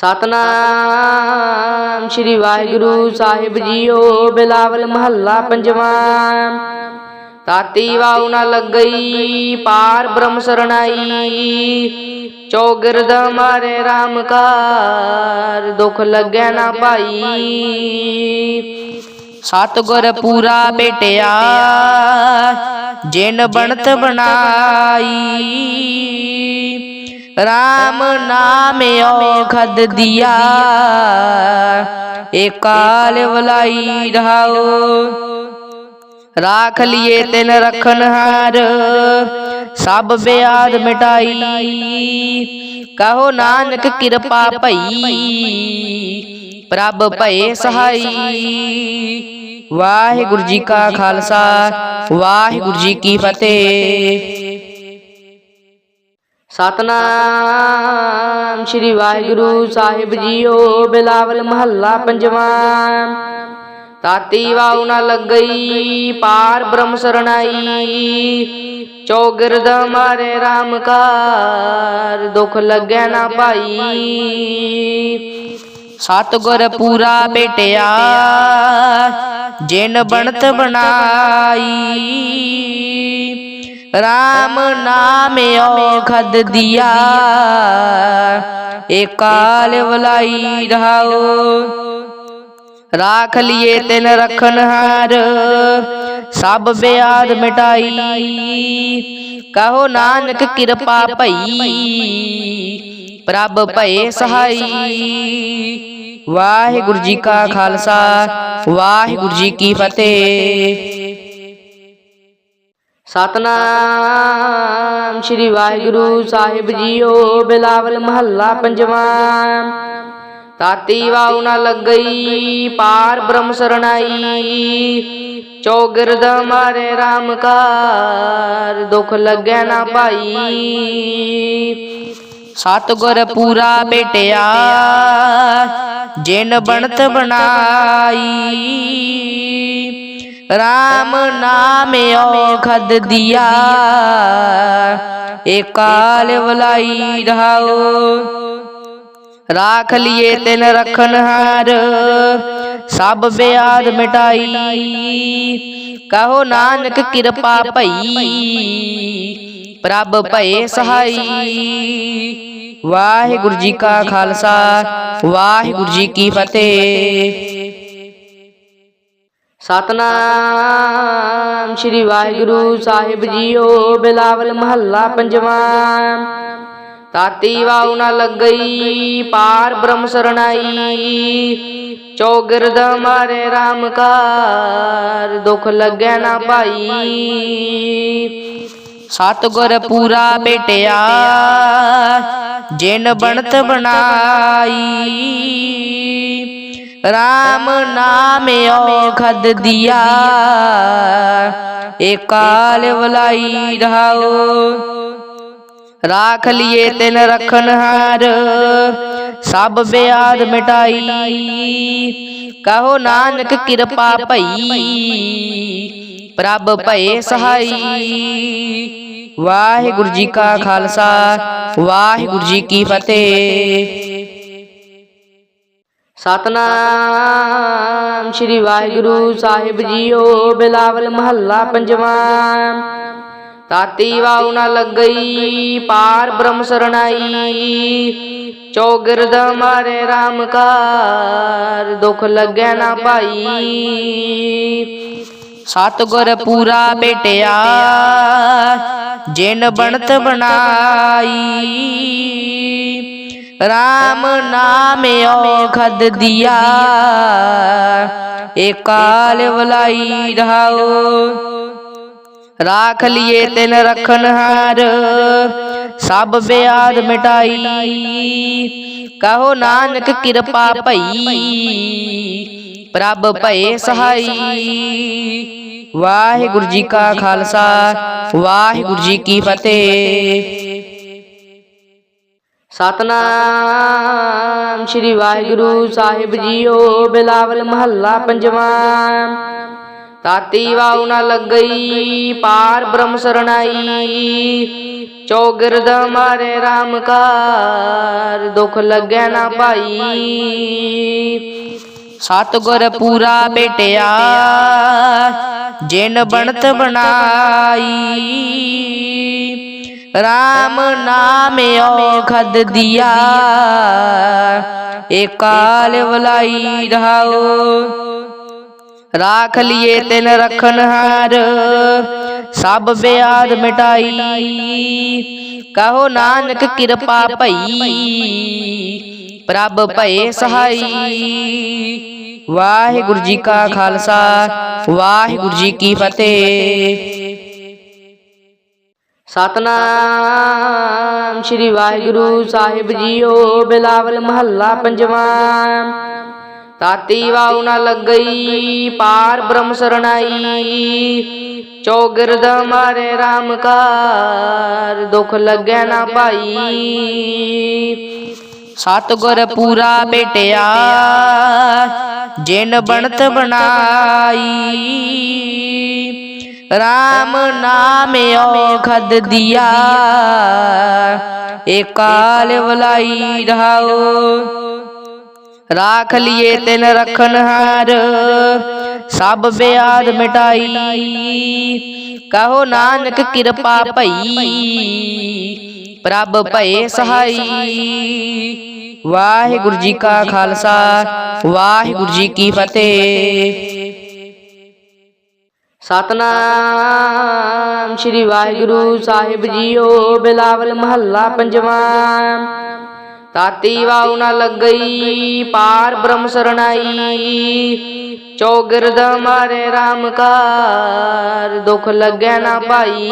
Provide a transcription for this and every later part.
ਸਤਨਾਮ ਸ੍ਰੀ ਵਾਹਿਗੁਰੂ ਸਾਹਿਬ ਜੀਓ, ਬਿਲਾਵਲ ਮਹੱਲਾ ਪੰਜਵਾਂ। ਤਾਤੀ ਵਾਉ ਨ ਲੱਗਈ, ਪਾਰ ਬ੍ਰਹਮ ਸਰਣਾਈ। ਚੌਗਿਰਦ ਮਾਰੇ RAM ਕਾਰ, ਦੁਖ ਲੱਗੈ ਨਾ ਭਾਈ। ਸਤਗੁਰ ਪੂਰਾ ਭੇਟਿਆ ਜਿਨ ਬਣਤ ਬਣਾਈ। RAM ਨਾਮ ਔਖਦ ਦਿਆ। ਏਕਾਲ ਵਲਾਈ ਰਹਾਓ ਰਾਖ ਲਿਏ ਤਿਨ ਰਖਨ ਹਾਰ। ਸਭ ਬਿਆਦ ਮਿਟਾਈ। ਕਹੋ ਨਾਨਕ ਕਿਰਪਾ ਭਈ। ਪ੍ਰਭ ਭਏ ਸਹਾਈ। ਵਾਹਿਗੁਰੂ ਜੀ ਕਾ ਖਾਲਸਾ। ਵਾਹਿਗੁਰੂ ਜੀ ਕੀ ਫਤਿਹ। ਸਤਨਾਮ ਸ੍ਰੀ ਵਾਹਿਗੁਰੂ ਸਾਹਿਬ ਜੀਓ, ਬਿਲਾਵਲ ਮਹੱਲਾ ਪੰਜਵਾਂ। ਤਾਤੀ ਵਾਉ ਨ ਲੱਗਈ, ਪਾਰ ਬ੍ਰਹਮ ਸਰਣਾਈ। ਚੌਗਿਰਦ ਮਾਰੇ RAM ਕਾਰ ਦੁਖ ਲੱਗੈ ਨਾ ਭਾਈ। ਸਤਗੁਰ ਪੂਰਾ ਭੇਟਿਆ ਜਿਨ ਬਣਤ ਬਣਾਈ। RAM ਨਾਮ ਔਖਦ ਦਿਆ। ਏਕਾਲ ਵਲਾਈ ਰਹਾਓ ਰਾਖ ਲਿਏ ਤਿਨ ਰਖਨ ਹਾਰ। ਸਭ ਬਿਆਦ ਮਿਟਾਈ। ਕਹੋ ਨਾਨਕ ਕਿਰਪਾ ਭਈ। ਪ੍ਰਭ ਭਏ ਸਹਾਈ। ਵਾਹਿਗੁਰੂ ਜੀ ਕਾ ਖਾਲਸਾ। ਵਾਹਿਗੁਰੂ ਜੀ ਕੀ ਫਤਿਹ। ਸਤਨਾਮ ਸ੍ਰੀ ਵਾਹਿਗੁਰੂ ਸਾਹਿਬ ਜੀਓ, ਬਿਲਾਵਲ ਮਹੱਲਾ ਪੰਜਵਾਂ। ਤਾਤੀ ਵਾਉ ਨ ਲੱਗਈ, ਪਾਰ ਬ੍ਰਹਮ ਸਰਣਾਈ। ਚੌਗਿਰਦ ਮਾਰੇ RAM ਕਾਰ, ਦੁਖ ਲੱਗੈ ਨਾ ਭਾਈ। ਸਤਗੁਰ ਪੂਰਾ ਭੇਟਿਆ ਜਿਨ ਬਣਤ ਬਣਾਈ। RAM ਨਾਮ ਔਖਦ ਦਿਆ। ਏਕਾਲ ਵਲਾਈ ਰਹਾਓ। ਰਾਖ ਲਿਏ ਤਿਨ ਰਖਨ ਹਾਰ। ਸਭ ਬਿਆਦ ਮਿਟਾਈ। ਕਹੋ ਨਾਨਕ ਕਿਰਪਾ ਭਈ। ਪ੍ਰਭ ਭਏ ਸਹਾਈ। ਵਾਹਿਗੁਰੂ ਜੀ ਕਾ ਖਾਲਸਾ। ਵਾਹਿਗੁਰੂ ਜੀ ਕੀ ਫਤਿਹ। ਸਤਨਾਮ ਸ੍ਰੀ ਵਾਹਿਗੁਰੂ ਸਾਹਿਬ ਜੀਓ, ਬਿਲਾਵਲ ਮਹੱਲਾ ਪੰਜਵਾਂ। ਤਾਤੀ ਵਾਉ ਨ ਲੱਗਈ, ਪਾਰ ਬ੍ਰਹਮ ਸਰਣਾਈ। ਚੌਗਿਰਦ ਮਾਰੇ RAM ਕਾਰ ਦੁਖ ਲੱਗੈ ਨਾ ਭਾਈ। ਸਤਗੁਰ ਪੂਰਾ ਭੇਟਿਆ ਜਿਨ ਬਣਤ ਬਣਾਈ। RAM ਨਾਮ ਔਖਦ ਦਿਆ। ਏਕਾਲ ਵਲਾਈ ਰਹਾਓ ਰਾਖ ਲਿਏ ਤਿਨ ਰਖਨ ਹਾਰ। ਸਭ ਬਿਆਦ ਮਿਟਾਈ। ਕਹੋ ਨਾਨਕ ਕਿਰਪਾ ਭਈ। ਪ੍ਰਭ ਭਏ ਸਹਾਈ। ਵਾਹਿਗੁਰੂ ਜੀ ਕਾ ਖਾਲਸਾ। ਵਾਹਿਗੁਰੂ ਜੀ ਕੀ ਫਤਿਹ। ਸਤਨਾਮ ਸ੍ਰੀ ਵਾਹਿਗੁਰੂ ਸਾਹਿਬ ਜੀਓ ਬਿਲਾਵਲ ਮਹੱਲਾ ਪੰਜਵਾਂ। ਤਾਤੀ ਵਾਉ ਨ ਲੱਗਈ, ਪਾਰ ਬ੍ਰਹਮ ਸਰਣਾਈ। ਚੌਗਿਰਦ ਮਾਰੇ RAM ਕਾਰ, ਦੁਖ ਲੱਗੈ ਨਾ ਭਾਈ। ਸਤਗੁਰ ਪੂਰਾ ਭੇਟਿਆ ਜਿਨ ਬਣਤ ਬਣਾਈ। RAM ਨਾਮ ਔਖਦ ਦਿਆ। ਏਕਾਲ ਵਲਾਈ ਰਹਾਓ। ਰਾਖ ਲਿਏ ਤਿਨ ਰਖਨ ਹਾਰ। ਸਭ ਬਿਆਦ ਮਿਟਾਈ। ਕਹੋ ਨਾਨਕ ਕਿਰਪਾ ਭਈ। ਪ੍ਰਭ ਭਏ ਸਹਾਈ। ਵਾਹਿਗੁਰੂ ਜੀ ਕਾ ਖਾਲਸਾ। ਵਾਹਿਗੁਰੂ ਜੀ ਕੀ ਫਤਿਹ। ਸਤਨਾਮ ਸ੍ਰੀ ਵਾਹਿਗੁਰੂ ਸਾਹਿਬ ਜੀਓ, ਬਿਲਾਵਲ ਮਹੱਲਾ ਪੰਜਵਾਂ। ਤਾਤੀ ਵਾਉ ਨ ਲੱਗਈ, ਪਾਰ ਬ੍ਰਹਮ ਸਰਣਾਈ। ਚੌਗਿਰਦ ਮਾਰੇ RAM ਕਾਰ ਦੁਖ ਲੱਗੈ ਨਾ ਭਾਈ। ਸਤਿਗੁਰ ਪੂਰਾ ਭੇਟਿਆ ਜਿਨ ਬਣਤ ਬਣਾਈ। RAM ਨਾਮ ਔਖਦ ਦਿਆ। ਏ ਕਾਲ ਵਲਾਈ ਰਹਾਓ ਰਾਖ ਲਿਏ ਤਿਨ ਰਖਨ ਹਾਰ। ਸਭ ਬਿਆਦ ਮਿਟਾਈ। ਕਹੋ ਨਾਨਕ ਕਿਰਪਾ ਭਈ। ਪ੍ਰਭ ਭਏ ਸਹਾਈ। ਵਾਹਿਗੁਰੂ ਜੀ ਕਾ ਖਾਲਸਾ। ਵਾਹਿਗੁਰੂ ਜੀ ਕੀ ਫਤਿਹ। ਸਤਨਾਮ ਸ੍ਰੀ ਵਾਹਿਗੁਰੂ ਸਾਹਿਬ ਜੀਓ, ਬਿਲਾਵਲ ਮਹੱਲਾ ਪੰਜਵਾਂ। ਤਾਤੀ ਵਾਉ ਨ ਲੱਗਈ, ਪਾਰ ਬ੍ਰਹਮ ਸਰਣਾਈ। ਚੌਗਿਰਦ ਮਾਰੇ RAM ਕਾਰ, ਦੁਖ ਲੱਗੈ ਨਾ ਭਾਈ। ਸਤਿਗੁਰ ਪੂਰਾ ਭੇਟਿਆ ਜਿਨ ਬਣਤ ਬਣਾਈ। RAM ਨਾਮ ਔਖਦ ਦਿਆ। ਏ ਕਾਲ ਵਲਾਈ ਰਹਾਓ ਰਾਖ ਲਿਏ ਤਿਨ ਰਖਨ ਹਾਰ। ਸਭ ਬਿਆਦ ਮਿਟਾਈ। ਕਹੋ ਨਾਨਕ ਕਿਰਪਾ ਭਈ। ਪ੍ਰਭ ਭਏ ਸਹਾਈ। ਵਾਹਿਗੁਰੂ ਜੀ ਕਾ ਖਾਲਸਾ। ਵਾਹਿਗੁਰੂ ਜੀ ਕੀ ਫਤਿਹ। ਸਤਨਾਮ ਸ੍ਰੀ ਵਾਹਿਗੁਰੂ ਸਾਹਿਬ ਜੀਓ, ਬਿਲਾਵਲ ਮਹੱਲਾ ਪੰਜਵਾਂ। ਤਾਤੀ ਵਾਉ ਨ ਲੱਗਈ, ਪਾਰ ਬ੍ਰਹਮ ਸਰਣਾਈ। ਚੌਗਿਰਦ ਮਾਰੇ RAM ਕਾਰ ਦੁਖ ਲੱਗੈ ਨਾ ਭਾਈ।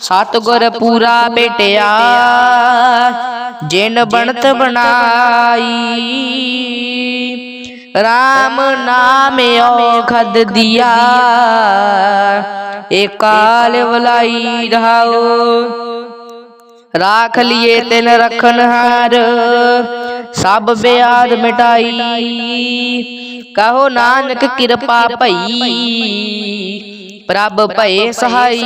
ਸਤਿਗੁਰ ਪੂਰਾ ਭੇਟਿਆ ਜਿਨ ਬਣਤ ਬਣਾਈ। RAM ਨਾਮ ਔਖਦ ਦਿਆ। ਏ ਕਾਲ ਵਲਾਈ ਰਹਾਓ। ਰਾਖ ਲਿਏ ਤਿਨ ਰਖਨ ਹਾਰ। ਸਭ ਬਿਆਦ ਮਿਟਾਈ। ਕਹੋ ਨਾਨਕ ਕਿਰਪਾ ਭਈ। ਪ੍ਰਭ ਭਏ ਸਹਾਈ।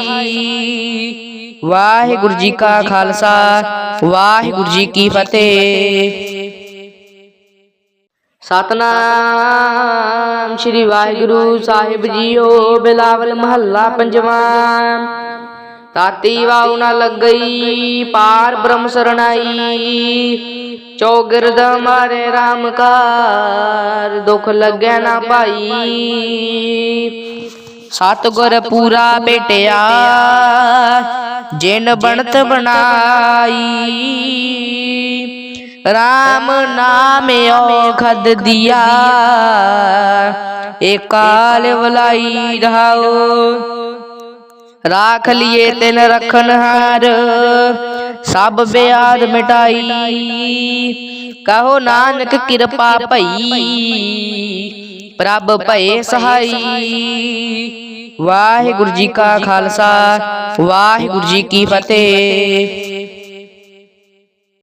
ਵਾਹਿਗੁਰੂ ਜੀ ਕਾ ਖਾਲਸਾ। ਵਾਹਿਗੁਰੂ ਜੀ ਕੀ ਫਤਿਹ। ਸਤਨਾਮ ਸ੍ਰੀ ਵਾਹਿਗੁਰੂ ਸਾਹਿਬ ਜੀਓ, ਬਿਲਾਵਲ ਮਹੱਲਾ ਪੰਜਵਾਂ। ਤਾਤੀ ਵਾਉ ਨ ਲੱਗਈ, ਪਾਰ ਬ੍ਰਹਮ ਸਰਣਾਈ। ਚੌਗਿਰਦ ਮਾਰੇ RAM ਕਾਰ ਦੁਖ ਲੱਗੈ ਨਾ ਭਾਈ। ਸਤਿਗੁਰ ਪੂਰਾ ਭੇਟਿਆ ਜਿਨ ਬਣਤ ਬਣਾਈ। RAM ਨਾਮ ਔਖਦ ਦਿਆ। ਏ ਕਾਲ ਵਲਾਈ ਰਹਾਓ। ਰਾਖ ਲਿਏ ਤਿਨ ਰਖਨ ਹਾਰ। ਸਭ ਬਿਆਦ ਮਿਟਾਈ। ਕਹੋ ਨਾਨਕ ਕਿਰਪਾ ਭਈ। ਪ੍ਰਭ ਭਏ ਸਹਾਈ। ਵਾਹਿਗੁਰੂ ਜੀ ਕਾ ਖਾਲਸਾ। ਵਾਹਿਗੁਰੂ ਜੀ ਕੀ ਫਤਿਹ।